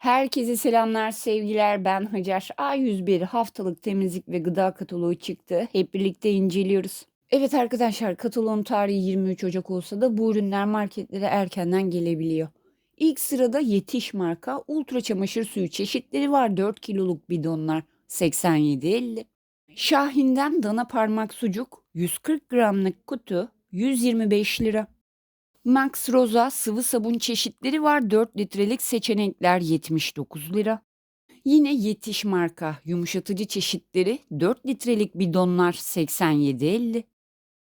Herkese selamlar, sevgiler. Ben Hacer. A101 haftalık temizlik ve gıda kataloğu çıktı. Hep birlikte inceliyoruz. Evet arkadaşlar, kataloğun tarihi 23 Ocak olsa da bu ürünler marketlere erkenden gelebiliyor. İlk sırada Yetiş marka ultra çamaşır suyu çeşitleri var. 4 kiloluk bidonlar 87.50. Şahin'den dana parmak sucuk 140 gramlık kutu 125 lira. Max Rosa sıvı sabun çeşitleri var. 4 litrelik seçenekler 79 lira. Yine Yetiş marka yumuşatıcı çeşitleri 4 litrelik bidonlar 87.50.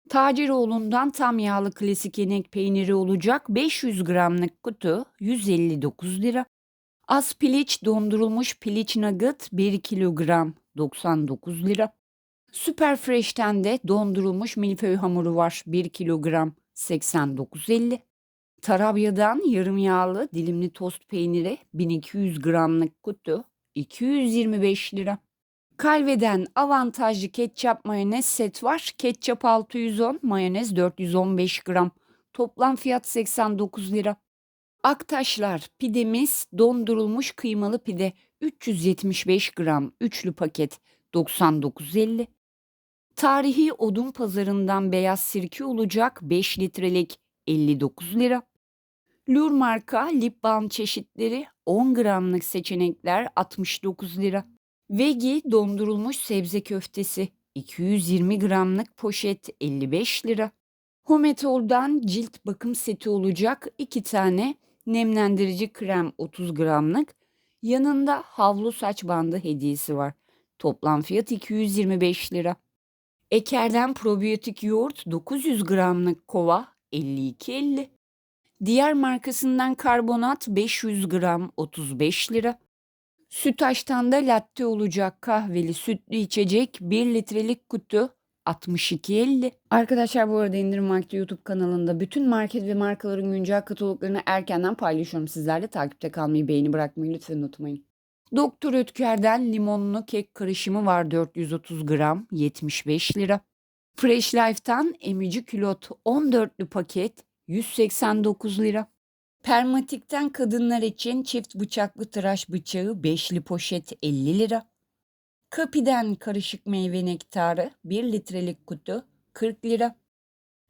Taciroğlu'ndan tam yağlı klasik yenek peyniri olacak 500 gramlık kutu 159 lira. Az piliç dondurulmuş piliç nugget 1 kilogram 99 lira. Super Fresh'ten de dondurulmuş milföy hamuru var 1 kilogram 89.50. Tarabya'dan yarım yağlı dilimli tost peyniri 1200 gramlık kutu 225 lira. Kalve'den avantajlı ketçap mayonez set var. Ketçap 610, mayonez 415 gram. Toplam fiyat 89 lira. Aktaşlar pidemiz dondurulmuş kıymalı pide 375 gram üçlü paket 99.50. Tarihi odun pazarından beyaz sirke olacak 5 litrelik 59 lira. Lur marka lip balm çeşitleri 10 gramlık seçenekler 69 lira. Vegi dondurulmuş sebze köftesi 220 gramlık poşet 55 lira. Hometol'dan cilt bakım seti olacak 2 tane nemlendirici krem 30 gramlık. Yanında havlu saç bandı hediyesi var. Toplam fiyat 225 lira. Eker'den probiyotik yoğurt 900 gramlık kova 52.50. Diğer markasından karbonat 500 gram 35 lira. Sütaş'tan da latte olacak kahveli sütlü içecek 1 litrelik kutu 62.50. Arkadaşlar bu arada indirim vakti YouTube kanalında bütün market ve markaların güncel kataloglarını erkenden paylaşıyorum sizlerle. Takipte kalmayı, beğeni bırakmayı lütfen unutmayın. Doktor Ötker'den limonlu kek karışımı var 430 gram 75 lira. Fresh Life'tan emici külot 14'lü paket 189 lira. Permatik'ten kadınlar için çift bıçaklı tıraş bıçağı 5'li poşet 50 lira. Kapi'den karışık meyve nektarı 1 litrelik kutu 40 lira.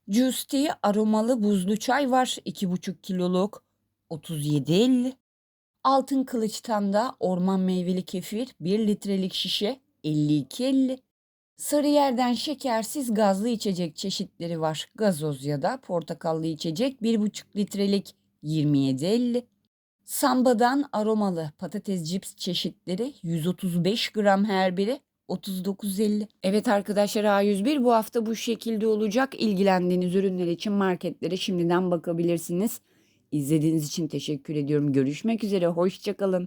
Juicy aromalı buzlu çay var 2,5 kiloluk 37.50. Altın Kılıç'tan da orman meyveli kefir 1 litrelik şişe 52.50. Sarıyer'den şekersiz gazlı içecek çeşitleri var. Gazoz ya da portakallı içecek 1,5 litrelik 27.50. Samba'dan aromalı patates cips çeşitleri 135 gram her biri 39.50. Evet arkadaşlar A101 bu hafta bu şekilde olacak. İlgilendiğiniz ürünler için marketlere şimdiden bakabilirsiniz. İzlediğiniz için teşekkür ediyorum. Görüşmek üzere. Hoşçakalın.